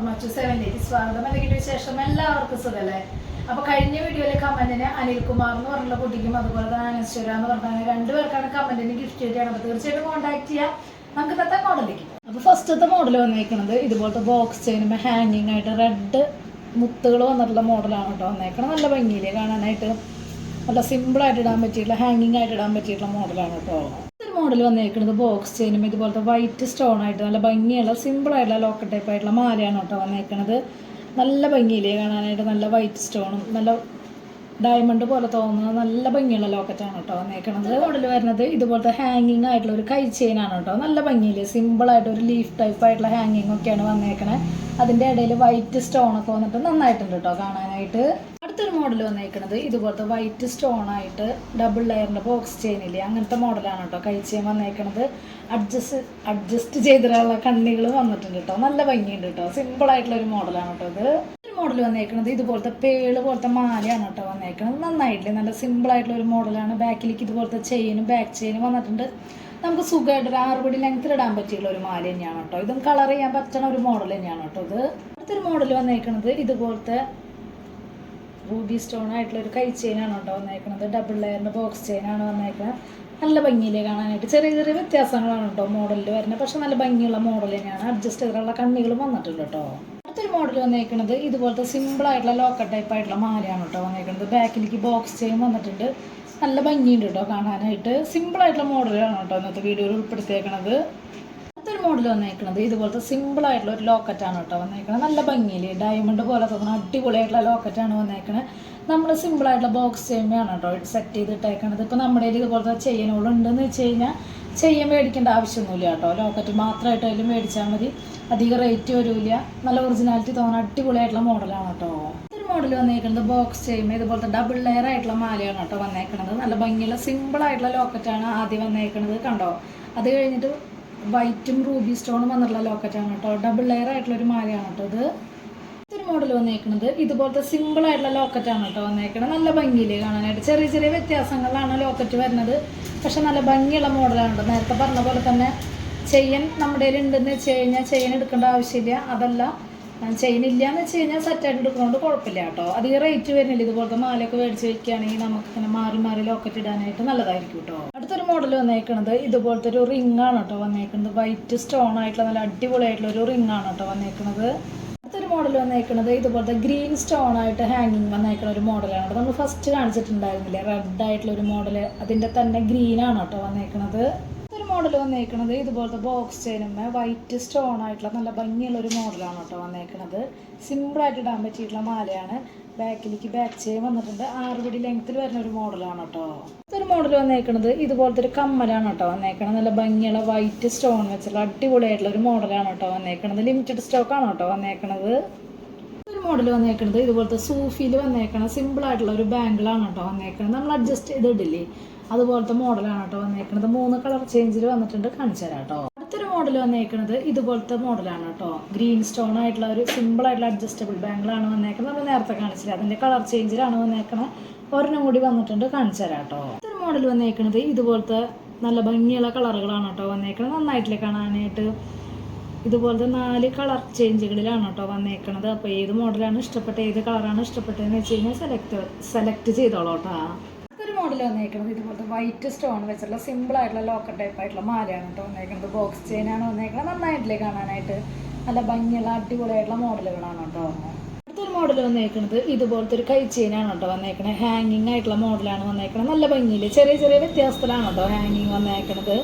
എല്ലാവർക്കും മറ്റു സെവനിലേക്ക് സ്വാഗതം. അല്ലെങ്കിൽ വിശേഷം എല്ലാവർക്കും സുഖല്ലേ? അപ്പൊ കഴിഞ്ഞ വീഡിയോയിലെ കമന്റിന് അനിൽകുമാർ എന്ന് പറഞ്ഞുള്ള കുട്ടിക്കും അതുപോലെ തന്നെ അനശ്വര എന്ന് പറഞ്ഞ രണ്ടുപേർക്കാണ് കമന്റിന് ഗിഫ്റ്റ് ചെയ്തത് അപ്പൊ തീർച്ചയായിട്ടും കോൺടാക്ട് ചെയ്യാം. നമുക്ക് ഇന്നത്തെ മോഡലേക്ക് അപ്പൊ ഫസ്റ്റത്തെ മോഡൽ വന്നേക്കുന്നത് ഇതുപോലത്തെ ബോക്സ് ചെയ്യുമ്പോൾ ഹാങ്ങിങ് ആയിട്ട് റെഡ് മുത്തുകൾ വന്നിട്ടുള്ള മോഡലാണ് കേട്ടോ വന്നേക്കണം നല്ല ഭംഗിയില്ലേ കാണാനായിട്ട്? നല്ല സിമ്പിൾ ആയിട്ട് ഇടാൻ പറ്റിയിട്ടുള്ള ഹാങ്ങിങ് ആയിട്ട് ഇടാൻ പറ്റിയിട്ടുള്ള മോഡലാണ് കേട്ടോ. മോഡൽ വന്നേക്കുന്നത് ബോക്സ് ചെയിനും ഇതുപോലത്തെ വൈറ്റ് സ്റ്റോൺ ആയിട്ട് നല്ല ഭംഗിയുള്ള സിമ്പിൾ ആയിട്ടുള്ള ലോക്കറ്റ് ടൈപ്പ് ആയിട്ടുള്ള മാലയാണ് കേട്ടോ വന്നേക്കുന്നത് നല്ല ഭംഗിയില്ലേ കാണാനായിട്ട്? നല്ല വൈറ്റ് സ്റ്റോണും നല്ല ഡയമണ്ട് പോലെ തോന്നുന്ന നല്ല ഭംഗിയുള്ള ലോക്കറ്റാണ് കേട്ടോ വന്നേക്കണത്. മോഡൽ വരുന്നത്. ഇതുപോലത്തെ ഹാങ്ങിങ് ആയിട്ടുള്ള ഒരു കൈ ചെയിനാണ് കേട്ടോ. നല്ല ഭംഗിയില്ലേ? സിമ്പിൾ ആയിട്ട് ഒരു ലീഫ് ടൈപ്പ് ആയിട്ടുള്ള ഹാങ്ങിങ് ഒക്കെയാണ് വന്നേക്കണത് അതിന്റെ ഇടയിൽ വൈറ്റ് സ്റ്റോൺ ഒക്കെ വന്നിട്ട് നന്നായിട്ടുണ്ട് കേട്ടോ കാണാനായിട്ട്. അടുത്തൊരു മോഡൽ വന്നേക്കണത്. ഇതുപോലത്തെ വൈറ്റ് സ്റ്റോൺ ആയിട്ട് ഡബിൾ ലെയറിന്റെ ബോക്സ് ചെയിനില്ലേ അങ്ങനത്തെ മോഡലാണ് കേട്ടോ കൈ ചെയിൻ വന്നേക്കണത്. അഡ്ജസ്റ്റ് അഡ്ജസ്റ്റ് ചെയ്തിട്ടുള്ള കണ്ണികൾ വന്നിട്ടുണ്ട് കേട്ടോ നല്ല ഭംഗിയുണ്ട് കേട്ടോ സിമ്പിൾ ആയിട്ടുള്ള ഒരു മോഡലാണ് കേട്ടോ ഇത്. മോഡൽ വന്നേക്കുന്നത് ഇതുപോലത്തെ പേൾ പോലത്തെ മാലയാണ് കേട്ടോ വന്നേക്കുന്നത് നന്നായിട്ടില്ലേ? നല്ല സിമ്പിൾ ആയിട്ടുള്ള ഒരു മോഡലാണ് ബാക്കിലേക്ക് ഇതുപോലത്തെ ചെയിനും ബാക്ക് ചെയിനും വന്നിട്ടുണ്ട്. നമുക്ക് സുഖമായിട്ട് ഒരു ആറുപടി ലെങ്ത്തിൽ ഇടാൻ പറ്റിയുള്ള ഒരു മാല തന്നെയാണ് കേട്ടോ ഇതും കളർ ചെയ്യാൻ പറ്റുന്ന ഒരു മോഡൽ തന്നെയാണ് കേട്ടോ ഇത്. അടുത്തൊരു മോഡൽ വന്നേക്കുന്നത് ഇതുപോലത്തെ റൂബി സ്റ്റോൺ ആയിട്ടുള്ള ഒരു കൈ ചെയിനാണ് കേട്ടോ വന്നേക്കുന്നത് ഡബിൾ ലെയറിന്റെ ബോക്സ് ചെയിനാണ് വന്നേക്കുന്നത് നല്ല ഭംഗിയിലേ കാണാനായിട്ട് ചെറിയ ചെറിയ വ്യത്യാസങ്ങളാണ് കേട്ടോ മോഡലിൽ വരുന്നത്. പക്ഷെ നല്ല ഭംഗിയുള്ള മോഡൽ തന്നെയാണ്. അഡ്ജസ്റ്റ് ചെയ്തിട്ടുള്ള കണ്ണികളും വന്നിട്ടുണ്ട് കേട്ടോ. അടുത്തൊരു മോഡൽ വന്നേക്കുന്നത് ഇതുപോലത്തെ സിമ്പിൾ ആയിട്ടുള്ള ലോക്കർ ടൈപ്പ് ആയിട്ടുള്ള മാലയാണ് കേട്ടോ വന്നേക്കുന്നത് ബാക്കിലേക്ക് ബോക്സ് ചെയിൻ വന്നിട്ടുണ്ട്. നല്ല ഭംഗിയുണ്ട് കേട്ടോ കാണാനായിട്ട്. സിമ്പിൾ ആയിട്ടുള്ള മോഡലാണ് കേട്ടോ ഇന്നത്തെ വീഡിയോയിൽ ഉൾപ്പെടുത്തിയേക്കണത്. അടുത്തൊരു മോഡൽ വന്നേക്കണത്. ഇതുപോലത്തെ സിമ്പിൾ ആയിട്ടുള്ള ഒരു ലോക്കറ്റാണ് കേട്ടോ വന്നേക്കണത്. നല്ല ഭംഗിയിൽ ഡയമണ്ട് പോലെ തോന്നുന്ന അടിപൊളിയായിട്ടുള്ള ലോക്കറ്റാണ് വന്നേക്കണത്. നമ്മൾ സിമ്പിൾ ആയിട്ടുള്ള ബോക്സ് ചെയ്യുമ്പോഴാണ് കേട്ടോ സെറ്റ് ചെയ്തിട്ടേക്കണത്. ഇപ്പോൾ നമ്മുടെ ഇതുപോലത്തെ ചെയിനുകളുണ്ടെന്ന് വെച്ച് കഴിഞ്ഞാൽ ചെയ്യാൻ മേടിക്കേണ്ട ആവശ്യമൊന്നുമില്ല കേട്ടോ. ലോക്കറ്റ് മാത്രമായിട്ട് അതിൽ മേടിച്ചാൽ മതി. അധികം റേറ്റ് വരില്ല. നല്ല ഒറിജിനാലിറ്റി തോന്നുന്ന അടിപൊളിയായിട്ടുള്ള മോഡലാണ് കേട്ടോ. ഒരു മോഡൽ വന്നേക്കുന്നത് ബോക്സ് ചെയ്യുമ്പോൾ ഇതുപോലത്തെ ഡബിൾ ലെയർ ആയിട്ടുള്ള മാലയാണ് കേട്ടോ വന്നേക്കണത്. നല്ല ഭംഗിയുള്ള സിമ്പിൾ ആയിട്ടുള്ള ലോക്കറ്റാണ് ആദ്യം വന്നേക്കണത് കണ്ടോ? അത് കഴിഞ്ഞിട്ട് വൈറ്റും റൂബി സ്റ്റോണും വന്നിട്ടുള്ള ലോക്കറ്റാണ് കേട്ടോ. ഡബിൾ ലെയർ ആയിട്ടുള്ള ഒരു മാലയാണ് കേട്ടോ ഇത്. ഇത്തിരി മോഡൽ വന്നേക്കുന്നത് ഇതുപോലത്തെ സിമ്പിൾ ആയിട്ടുള്ള ലോക്കറ്റാണ് കേട്ടോ വന്നേക്കുന്നത് നല്ല ഭംഗിയിൽ കാണാനായിട്ട്. ചെറിയ ചെറിയ വ്യത്യാസങ്ങളിലാണ് ലോക്കറ്റ് വരുന്നത്. പക്ഷെ നല്ല ഭംഗിയുള്ള മോഡലാണ് കേട്ടോ. നേരത്തെ പറഞ്ഞ പോലെ തന്നെ ചെയിൻ നമ്മുടെ കയ്യിൽ ഉണ്ടെന്ന് വെച്ച് കഴിഞ്ഞാൽ ചെയിൻ എടുക്കേണ്ട ആവശ്യമില്ല. അതല്ല ചെയിൻ ഇല്ല എന്ന് വെച്ച് കഴിഞ്ഞാൽ സെറ്റായിട്ട് എടുക്കുന്നതുകൊണ്ട് കുഴപ്പമില്ല കേട്ടോ. അധികം റേറ്റ് വരുന്നില്ല. ഇതുപോലത്തെ മാലയൊക്കെ മേടിച്ച് വെക്കുകയാണെങ്കിൽ നമുക്ക് ഇങ്ങനെ മാറി മാറി ലോക്കറ്റ് ഇടാനായിട്ട് നല്ലതായിരിക്കും കേട്ടോ. അടുത്തൊരു മോഡൽ വന്നേക്കുന്നത് ഇതുപോലത്തെ ഒരു റിംഗ് ആണ് കേട്ടോ വന്നേക്കുന്നത് വൈറ്റ് സ്റ്റോൺ ആയിട്ടുള്ള നല്ല അടിപൊളിയായിട്ടുള്ള ഒരു റിംഗ് ആണ് കേട്ടോ വന്നേക്കുന്നത് അടുത്തൊരു മോഡൽ വന്നേക്കുന്നത് ഇതുപോലത്തെ ഗ്രീൻ സ്റ്റോൺ ആയിട്ട് ഹാങ്ങിങ് വന്നേക്കുന്ന ഒരു മോഡലാണ് കേട്ടോ നമ്മൾ ഫസ്റ്റ് കാണിച്ചിട്ടുണ്ടായിരുന്നില്ലേ? റെഡ് ആയിട്ടുള്ള ഒരു മോഡൽ അതിന്റെ തന്നെ ഗ്രീൻ ആണ് കേട്ടോ വന്നേക്കുന്നത് ഒരു മോഡൽ വന്നേക്കണത് ഇതുപോലത്തെ ബോക്സ് ചെയിനുമ്മ വൈറ്റ് സ്റ്റോൺ ആയിട്ടുള്ള നല്ല ഭംഗിയുള്ള ഒരു മോഡലാണ് കേട്ടോ വന്നേക്കുന്നത് സിമ്പിളായിട്ട് ഇടാൻ പറ്റിയിട്ടുള്ള മാലയാണ്. ബാക്കിലേക്ക് ബാക്ക് ചെയിൻ വന്നിട്ടുണ്ട്. ആറുപടി ലെങ്ത്തിൽ വരുന്ന ഒരു മോഡലാണ് കേട്ടോ. ഒരു മോഡൽ വന്നേക്കുന്നത് ഇതുപോലത്തെ ഒരു കമ്മലാണ് കേട്ടോ വന്നേക്കണത്. നല്ല ഭംഗിയുള്ള വൈറ്റ് സ്റ്റോൺ വെച്ചുള്ള അടിപൊളിയായിട്ടുള്ള ഒരു മോഡലാണ് കേട്ടോ വന്നേക്കണത്. ലിമിറ്റഡ് സ്റ്റോക്ക് ആണ് കേട്ടോ വന്നേക്കണത്. മോഡൽ വന്നേക്കണത് ഇതുപോലത്തെ സൂഫിയിൽ വന്നേക്കണ സിമ്പിൾ ആയിട്ടുള്ള ഒരു ബാങ്കിളാണ് കേട്ടോ വന്നേക്കണത്. നമ്മൾ അഡ്ജസ്റ്റ് ചെയ്തിട്ടില്ലേ അതുപോലത്തെ മോഡലാണ് കേട്ടോ വന്നേക്കുന്നത് മൂന്ന് കളർ ചേഞ്ചിൽ വന്നിട്ടുണ്ട് കാണിച്ചു തരാം കേട്ടോ അടുത്തൊരു മോഡൽ വന്നേക്കുന്നത് ഇതുപോലത്തെ മോഡലാണ് കേട്ടോ. ഗ്രീൻ സ്റ്റോൺ ആയിട്ടുള്ള ഒരു സിമ്പിൾ ആയിട്ടുള്ള അഡ്ജസ്റ്റബിൾ ബാങ്കിളാണ് വന്നേക്കുന്നത് നമ്മൾ നേരത്തെ കാണിച്ചില്ല അതിന്റെ കളർ ചേഞ്ചിലാണ് വന്നേക്കുന്നത് ഒരെണ്ണം കൂടി വന്നിട്ടുണ്ട് കാണിച്ചു തരാം കേട്ടോ അടുത്തൊരു മോഡൽ വന്നേക്കുന്നത് ഇതുപോലത്തെ നല്ല ഭംഗിയുള്ള കളറുകളാണ് കേട്ടോ വന്നേക്കുന്നത് നന്നായിട്ടില്ലേ കാണാനായിട്ട്? ഇതുപോലത്തെ നാല് കളർ ചേഞ്ചുകളിലാണ് കേട്ടോ വന്നേക്കണത്. അപ്പോൾ ഏത് മോഡലാണ് ഇഷ്ടപ്പെട്ട ഏത് കളറാണ് ഇഷ്ടപ്പെട്ടതെന്ന് വെച്ച് കഴിഞ്ഞാൽ സെലക്ട് സെലക്ട് ചെയ്തോളൂ കേട്ടോ. മോഡൽ വന്നേക്കുന്നത് ഇതുപോലത്തെ വൈറ്റ് സ്റ്റോൺ വെച്ചുള്ള സിമ്പിൾ ആയിട്ടുള്ള ലോക്കർ ടൈപ്പ് ആയിട്ടുള്ള മാലയാണ് കേട്ടോ വന്നേക്കുന്നത് ബോക്സ് ചെയിനാണ് വന്നേക്കുന്നത് നന്നായിട്ടില്ലേ കാണാനായിട്ട്? നല്ല ഭംഗിയുള്ള അടിപൊളിയായിട്ടുള്ള മോഡലുകളാണ് കേട്ടോ അടുത്തൊരു മോഡൽ വന്നേക്കുന്നത് ഇതുപോലത്തെ ഒരു കൈ ചെയിനാണ് കേട്ടോ വന്നേക്കുന്നത് ഹാങ്ങിങ് ആയിട്ടുള്ള മോഡലാണ് വന്നേക്കുന്നത് നല്ല ഭംഗിയിൽ ചെറിയ ചെറിയ വ്യത്യാസത്തിലാണ് കേട്ടോ ഹാങ്ങിങ് വന്നേക്കണത്.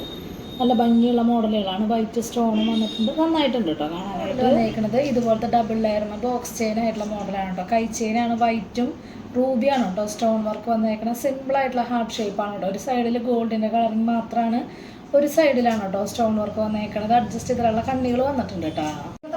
നല്ല ഭംഗിയുള്ള മോഡലുകളാണ്. വൈറ്റ് സ്റ്റോണും വന്നിട്ടുണ്ട്. നന്നായിട്ടുണ്ട് കേട്ടോ കാണാനായിട്ട്. ഇതുപോലത്തെ ഡബിൾ ലെയറിന് ബോക്സ് ചെയിൻ ആയിട്ടുള്ള മോഡലാണ് കേട്ടോ കൈ ചെയിനാണ് വൈറ്റും റൂബിയാണ് കേട്ടോ സ്റ്റോൺ വർക്ക് വന്നേക്കണ സിമ്പിൾ ആയിട്ടുള്ള ഹാർട്ട് ഷേപ്പാണ് കേട്ടോ ഒരു സൈഡിൽ ഗോൾഡിന്റെ കളറിങ് മാത്രമാണ് ഒരു സൈഡിലാണ് കേട്ടോ സ്റ്റോൺ വർക്ക് വന്നേക്കണത്. അഡ്ജസ്റ്റ് ചെയ്തിട്ടുള്ള കണ്ണികൾ വന്നിട്ടുണ്ട് കേട്ടോ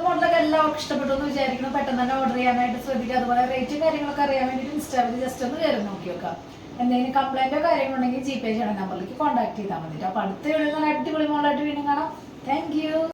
മോഡലൊക്കെ എല്ലാവർക്കും ഇഷ്ടപ്പെട്ടു എന്ന് വിചാരിക്കുന്നു. പെട്ടെന്ന് തന്നെ ഓർഡർ ചെയ്യാനായിട്ട് ശ്രദ്ധിക്കുക. അതുപോലെ റേറ്റും കാര്യങ്ങളൊക്കെ അറിയാൻ വേണ്ടിയിട്ട് ഇൻസ്റ്റാഗ്രാമിൽ ജസ്റ്റ് ഒന്ന് കയറി നോക്കി വെക്കാം എന്തെങ്കിലും കംപ്ലൈന്റോ കാര്യങ്ങളുണ്ടെങ്കിൽ ജി പേ ചെയ്യണ നമ്പറിലേക്ക് കോൺടാക്ട് ചെയ്താൽ മതി. അപ്പോൾ അടുത്ത നല്ല അടിപൊളി മോളായിട്ട് വീണ്ടും കാണാം. Thank you